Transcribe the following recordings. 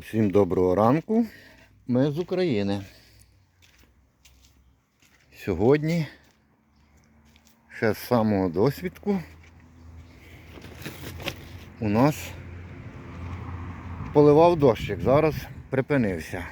Усім доброго ранку. Ми з України. Сьогодні ще з самого досвідку у нас поливав дощик. Зараз припинився.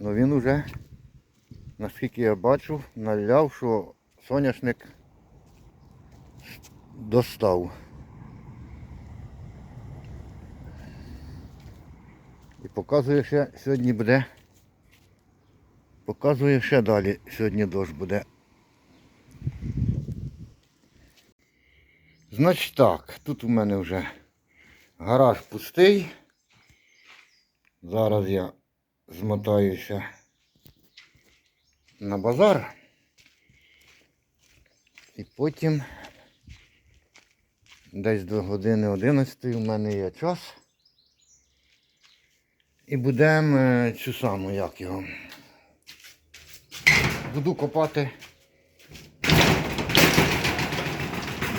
Ну він уже, наскільки я бачу, наляв, що соняшник достав. Показує ще сьогодні буде. Показує ще далі сьогодні дощ буде. Значить так, тут у мене вже гараж пустий. Зараз я змотаюся на базар. І потім десь до години 11 у мене є час. І будемо е, цю саму, як його. Буду копати.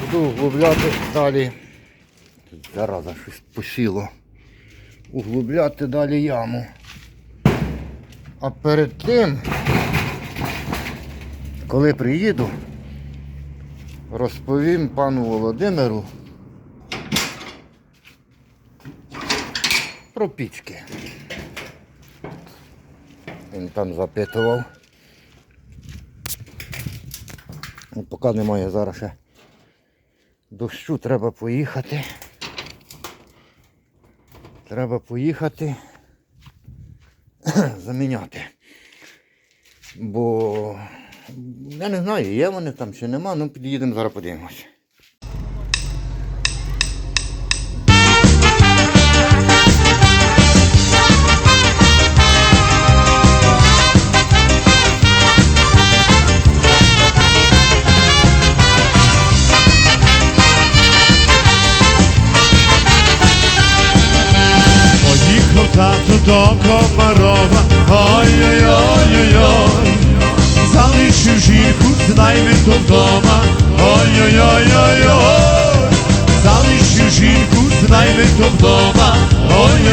Буду углубляти далі. Тут зараза щось посіло. Углубляти далі яму. А перед тим, коли приїду, розповім пану Володимиру про пічки. Він там запитував. Ну, Поки немає зараз ще дощу, треба поїхати. Треба поїхати заміняти. Бо я не знаю, є вони там чи нема, ну під'їдемо зараз подивимось. tanto do komarova Oj, oj, oj, oj, oj Zališi žirku, znaj me to doma Oj, oj, oj, oj, oj Zališi žirku, znaj me to doma Oj, oj,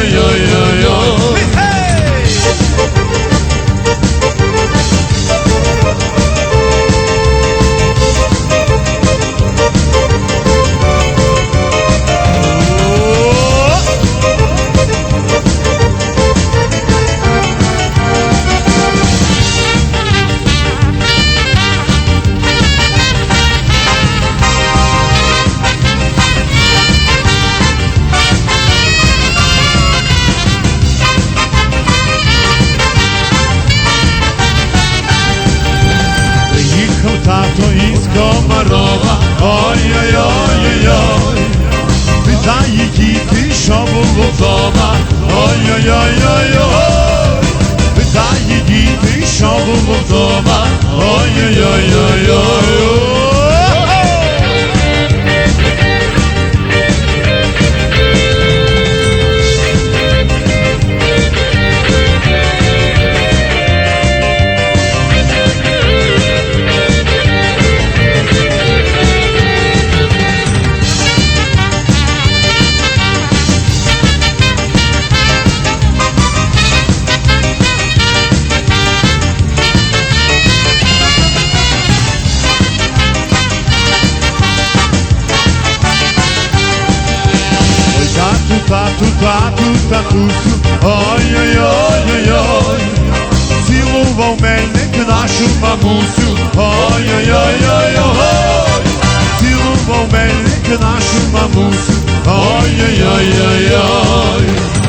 Питає діти, що було вдома, ой-ой-ой-ой-ой. Питає діти, що було ой-ой-ой-ой-ой tatu, tatu, tatusu Oj, oj, oj, oj, oj Silovao que k našu mamusu Oj, oj, oj, oj, oj Silovao mene que našu mamusu Oj, oj, oj, oj, oj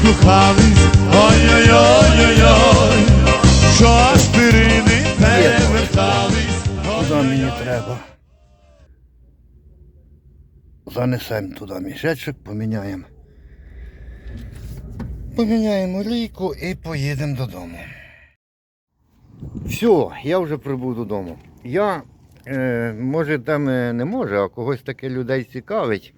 потім кохались, ой-ой-ой-ой-ой, що аж пирини перевертались. Куди мені треба? занесемо туди мішечок, поміняємо. Поміняємо олійку і поїдемо додому. Все, я вже прибув додому. Я, е, може, там е, не може, а когось таке людей цікавить.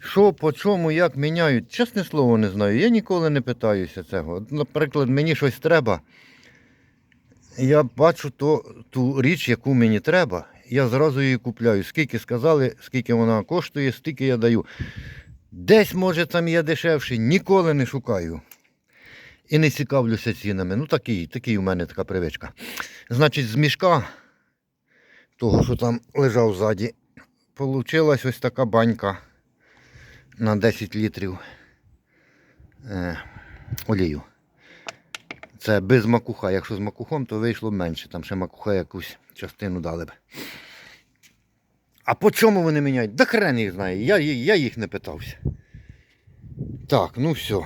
Що, по чому, як міняють, чесне слово, не знаю. Я ніколи не питаюся цього. Наприклад, мені щось треба. Я бачу то, ту річ, яку мені треба, я зразу її купляю. Скільки сказали, скільки вона коштує, стільки я даю. Десь, може, там є дешевше, ніколи не шукаю. І не цікавлюся цінами. Ну, такий, такий у мене така привичка. Значить, з мішка, того, що там лежав ззаді, получилась ось така банька на 10 літрів е, олію. Це без макуха. Якщо з макухом, то вийшло менше. Там ще макуха якусь частину дали б. А по чому вони міняють? Да хрен їх знає. Я, я їх не питався. Так, ну все.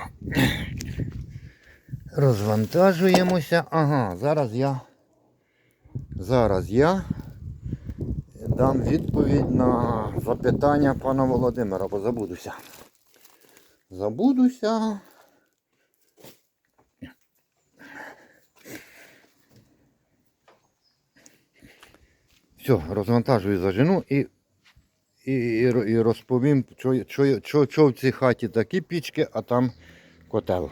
Розвантажуємося. Ага, зараз я. Зараз я дам відповідь на запитання пана Володимира, бо забудуся. Забудуся. Все, розвантажую зажену і, і, і, і розповім, що, що, що, що в цій хаті такі пічки, а там котел.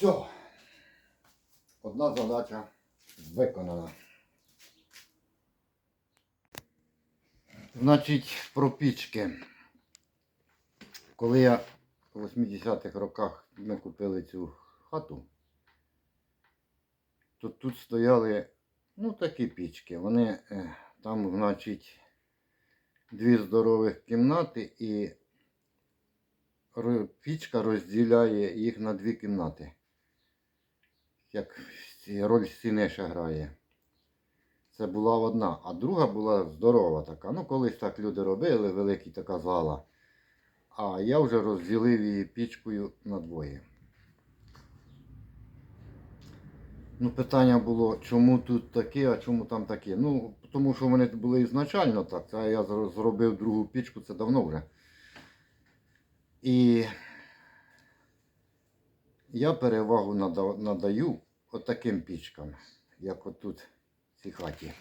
Все. Одна задача виконана. Значить, про пічки. Коли я в 80-х роках ми купили цю хату, то тут стояли ну, такі пічки. Вони е, там, значить, дві здорових кімнати і пічка розділяє їх на дві кімнати. Як роль стіни ще грає. Це була одна, а друга була здорова така. Ну, колись так люди робили, велика така зала. А я вже розділив її пічкою на двоє. Ну, питання було, чому тут таке, а чому там таке. Ну, тому що вони були ізначально так, а я зробив другу пічку, це давно вже. І я перевагу надаю отаким пічкам, як отут в цій хаті.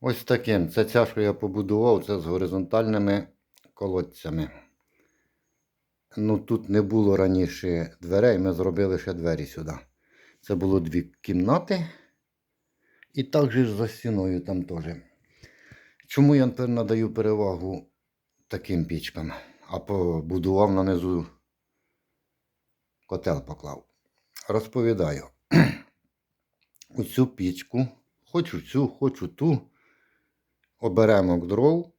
Ось таким. Це ця, що я побудував, це з горизонтальними колодцями. Ну, тут не було раніше дверей, ми зробили ще двері сюди. Це було дві кімнати. І також за стіною там теж. Чому я надаю перевагу таким пічкам, а побудував нанизу котел поклав. Розповідаю. Оцю пічку, хочу цю, хочу ту, оберемок дров,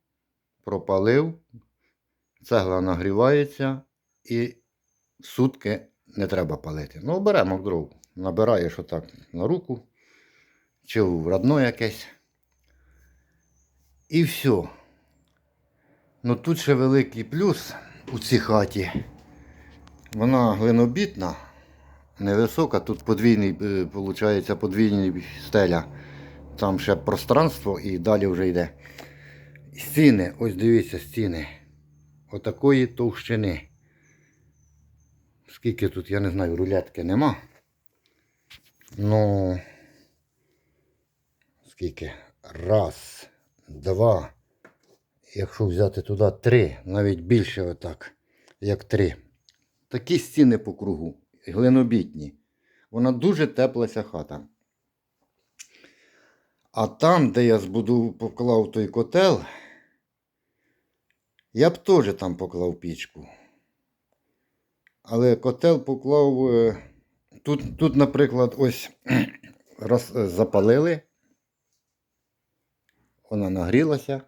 пропалив, цегла нагрівається і сутки не треба палити. Ну, оберемок дров. Набираєш отак на руку, чи в родно якесь. І все. Ну тут ще великий плюс у цій хаті. Вона глинобітна, невисока, тут подвійний, виходить, подвійний стеля. Там ще пространство і далі вже йде. Стіни, ось дивіться, стіни. Отакої товщини. Скільки тут, я не знаю, рулетки нема. Ну, скільки? Раз, два. Якщо взяти туди три, навіть більше отак, як три. Такі стіни по кругу, глинобітні. Вона дуже тепла ця хата. А там, де я збудував, поклав той котел, я б теж там поклав пічку. Але котел поклав. е, Тут, тут наприклад, ось роз, е, запалили. Вона нагрілася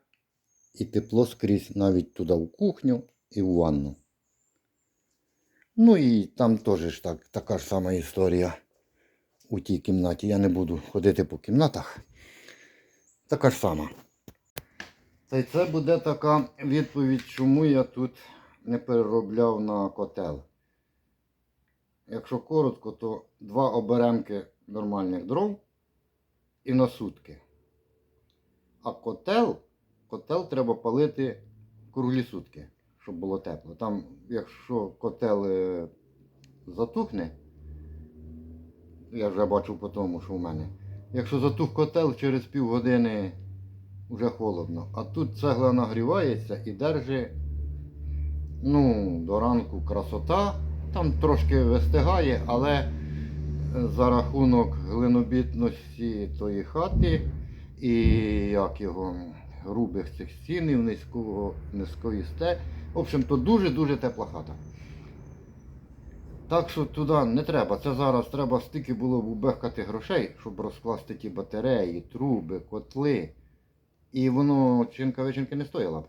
і тепло скрізь навіть туди в кухню і в ванну. Ну і там теж так, така ж сама історія у тій кімнаті. Я не буду ходити по кімнатах. Така ж сама. Та й це буде така відповідь, чому я тут не переробляв на котел. Якщо коротко, то два оберемки нормальних дров і на сутки. А котел, котел треба палити круглі сутки, щоб було тепло. Там, якщо котел затухне, я вже бачу по тому, що в мене. Якщо затух котел, через півгодини вже холодно. А тут цегла нагрівається і держить ну, до ранку красота. Там трошки вистигає, але е, за рахунок глинобітності тої хати і як його грубих цих стінів, низького, низької сте. В общем, то дуже-дуже тепла хата. Так що туди не треба. Це зараз треба стільки було б убехкати грошей, щоб розкласти ті батареї, труби, котли. І воно чинка вичинки не стоїла б.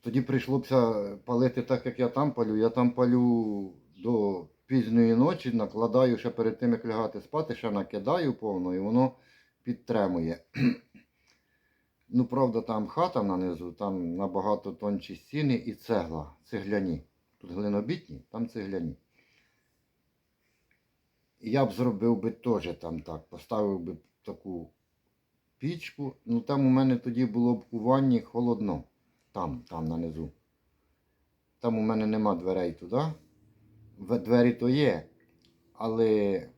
Тоді прийшлося палити так, як я там палю. Я там палю до пізньої ночі, накладаю ще перед тим, як лягати спати, ще накидаю повно і воно підтримує. Ну, правда, там хата нанизу, там набагато тонші стіни і цегла, цегляні. Тут глинобітні, там цегляні. Я б зробив би теж там так, поставив би таку пічку. Ну там у мене тоді було б у ванні холодно. Там, там нанизу. Там у мене нема дверей туди. Двері то є, але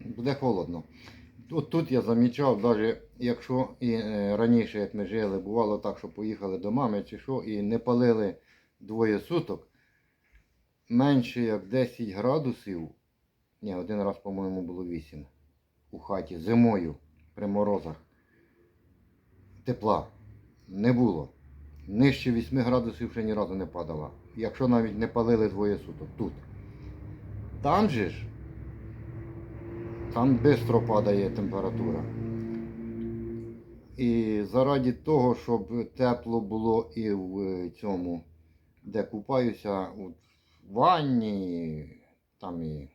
буде холодно. От тут я замічав, навіть якщо і е, раніше, як ми жили, бувало так, що поїхали до мами чи що, і не палили двоє суток, менше як 10 градусів, ні, один раз, по-моєму, було 8 у хаті зимою при морозах. Тепла не було. Нижче 8 градусів ще ні разу не падало. Якщо навіть не палили двоє суток тут. Там же ж, там швидко падає температура. І заради того, щоб тепло було і в цьому, де купаюся, у ванні, там і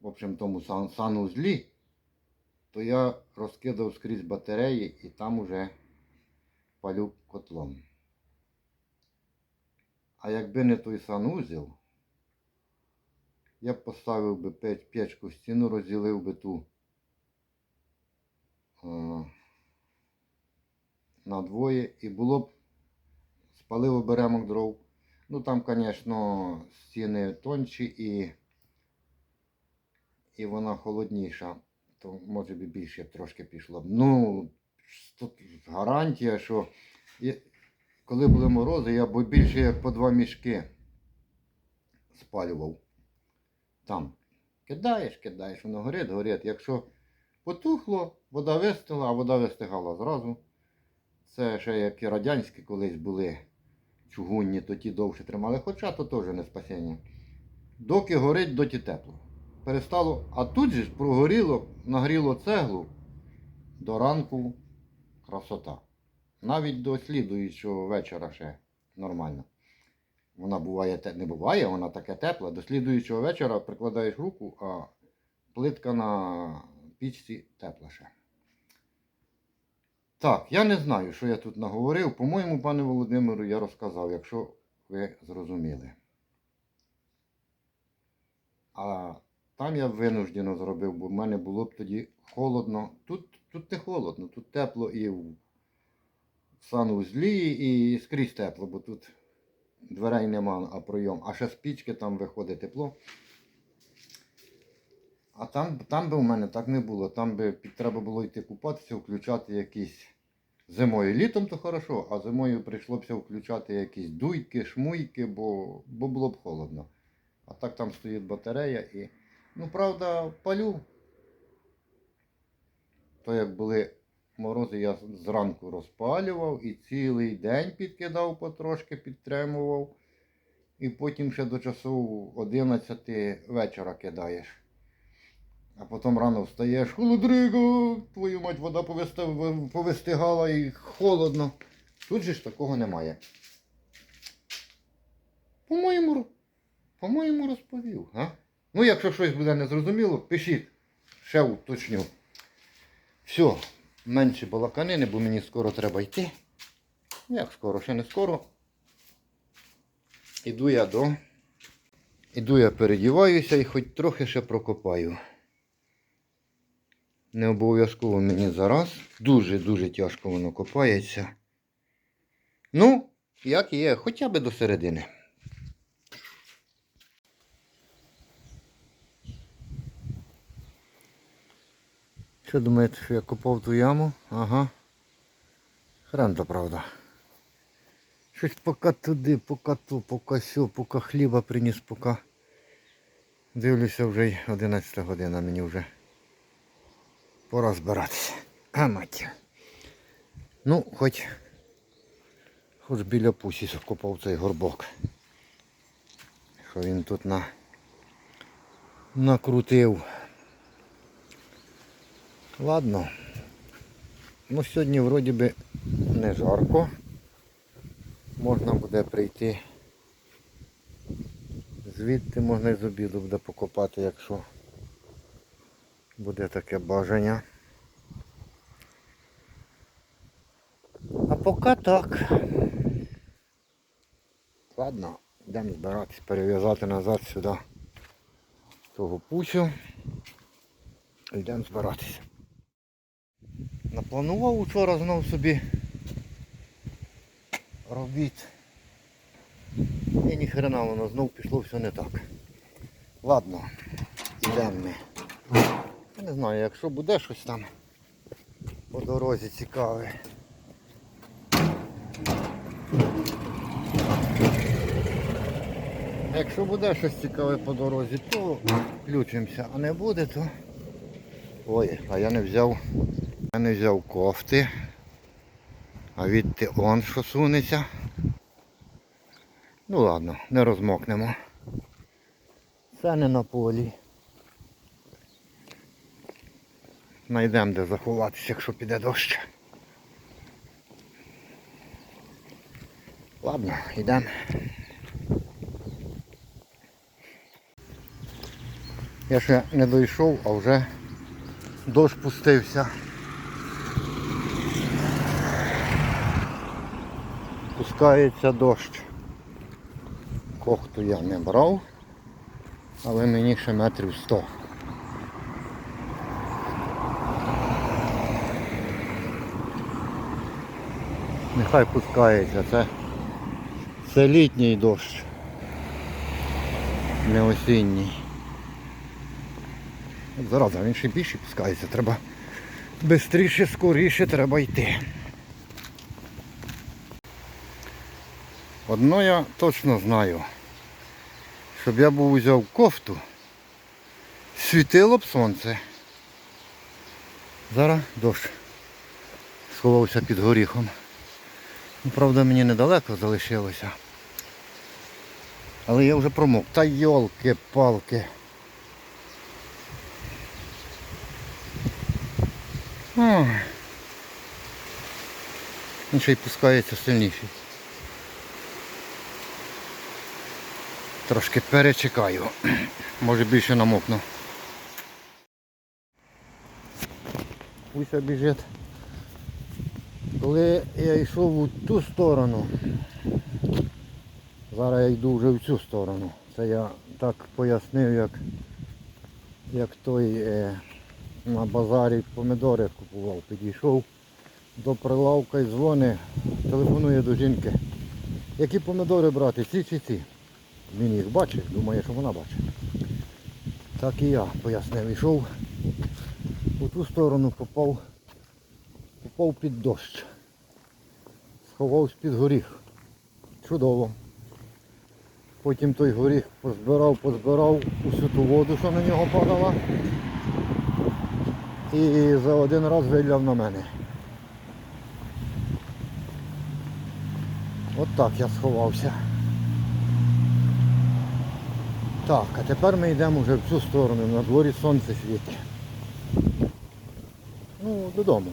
в общем, тому сан- санузлі, то я розкидав скрізь батареї і там уже палю котлом. А якби не той санузел, я б поставив би печ- печку в стіну, розділив би ту е, на двоє і було б спалив оберемок дров. Ну там, звісно, стіни тонші і і вона холодніша, то може би більше трошки пішло. Ну, тут гарантія, що є- коли були морози, я б більше як по два мішки спалював. Там. Кидаєш, кидаєш, воно горить, горить. Якщо потухло, вода вистигла, а вода вистигала зразу. Це ще як і радянські колись були чугунні, то ті довше тримали, хоча то теж не спасіння. Доки горить, доті тепло перестало, а тут же ж прогоріло, нагріло цеглу до ранку красота. Навіть до слідуючого вечора ще нормально. Вона буває, не буває, вона таке тепла. До слідуючого вечора прикладаєш руку, а плитка на пічці тепла ще. Так, я не знаю, що я тут наговорив. По-моєму, пане Володимиру, я розказав, якщо ви зрозуміли. А там я винуждено зробив, бо в мене було б тоді холодно. Тут, тут не холодно, тут тепло і в санузлі, і скрізь тепло, бо тут дверей нема, а пройом. А ще з пічки там виходить тепло. А там, там би у мене так не було. Там би треба було йти купатися, включати якісь зимою. Літом то хорошо, а зимою прийшлося включати якісь дуйки, шмуйки, бо, бо було б холодно. А так там стоїть батарея і. Ну, правда, палю. То як були морози я зранку розпалював і цілий день підкидав потрошки, підтримував. І потім ще до часу 11 вечора кидаєш. А потім рано встаєш, холодриго, твою мать, вода повистигала і холодно. Тут же ж такого немає. По-моєму, по-моєму, розповів. А? Ну, якщо щось буде незрозуміло, пишіть. Ще уточню. Все, менше балаканини, бо мені скоро треба йти. Як скоро, ще не скоро. Іду я до. Іду я передіваюся і хоч трохи ще прокопаю. Не обов'язково мені зараз. Дуже-дуже тяжко воно копається. Ну, як є, хоча б до середини. Що думаєте, що я копав ту яму? Ага. Хрен то правда. Щось поки туди, поки ту, поки сю, поки хліба приніс, поки. Дивлюся вже й 11 година, мені вже пора збиратися. А мать. Ну, хоч, хоч біля пусі вкопав цей горбок. Що він тут на, накрутив. Ладно. Ну сьогодні вроді би не жарко. Можна буде прийти. Звідти можна і з обіду буде покопати, якщо буде таке бажання. А поки так. Ладно, йдемо збиратись, перев'язати назад сюди того пусю. Йдемо збиратися. Напланував вчора знов собі робіт. І ні хрена воно знов пішло все не так. Ладно, йдемо ми. Не знаю, якщо буде щось там по дорозі цікаве. Якщо буде щось цікаве по дорозі, то включимося, а не буде, то... Ой, а я не взяв. Я не взяв кофти. А відти он що сунеться. Ну ладно, не розмокнемо. Це не на полі. Найдемо де заховатися, якщо піде дощ. Ладно, йдемо. Я ще не дійшов, а вже дощ пустився. Пускається дощ. Кохту я не брав, але мені ще метрів 100. Нехай пускається, це, це літній дощ, не осінній. Зараза, він ще більше пускається, треба швидше, скоріше треба йти. Одно я точно знаю. Щоб я був взяв кофту, світило б сонце. Зараз дощ сховався під горіхом. Ну, правда, мені недалеко залишилося. Але я вже промок. Та йолки-палки. Він ще й пускається сильніший. Трошки перечекаю. Може більше намокну. Уся біжить. Коли я йшов у ту сторону, зараз я йду вже в цю сторону. Це я так пояснив, як, як той е, на базарі помідори купував. Підійшов до прилавка і дзвони, телефонує до жінки. Які помідори брати, ці чи ці? Він їх бачить, думає, що вона бачить. Так і я пояснив, йшов. У ту сторону попав, попав під дощ. Сховався під горіх. Чудово. Потім той горіх позбирав, позбирав усю ту воду, що на нього падала. І за один раз виляв на мене. От так я сховався. Так, а тепер ми йдемо вже в цю сторону, на дворі сонце світить. Ну, додому.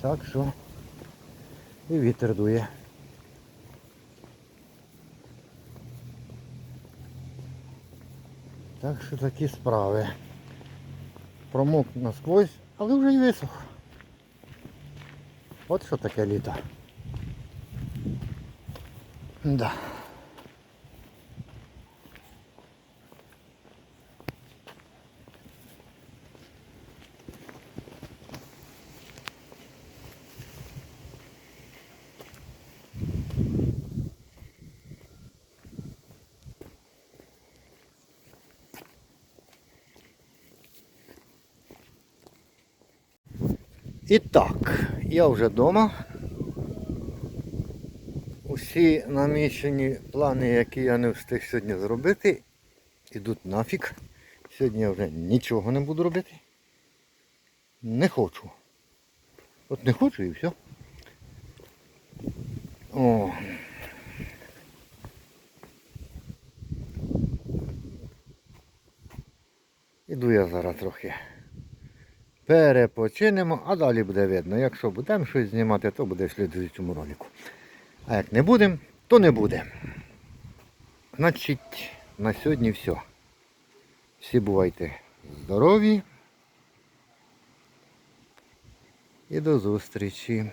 Так що і вітер дує. Так що такі справи. Промок насквозь, але вже й висох. От що таке літо. Да. І так, я вже вдома. Усі намічені плани, які я не встиг сьогодні зробити, ідуть нафіг. Сьогодні я вже нічого не буду робити. Не хочу. От не хочу і все. О. Іду я зараз трохи. Перепочинемо, а далі буде видно. Якщо будемо щось знімати, то буде в слідуючому ролику. А як не будемо, то не буде. Значить, на сьогодні все. Всі бувайте здорові. І до зустрічі.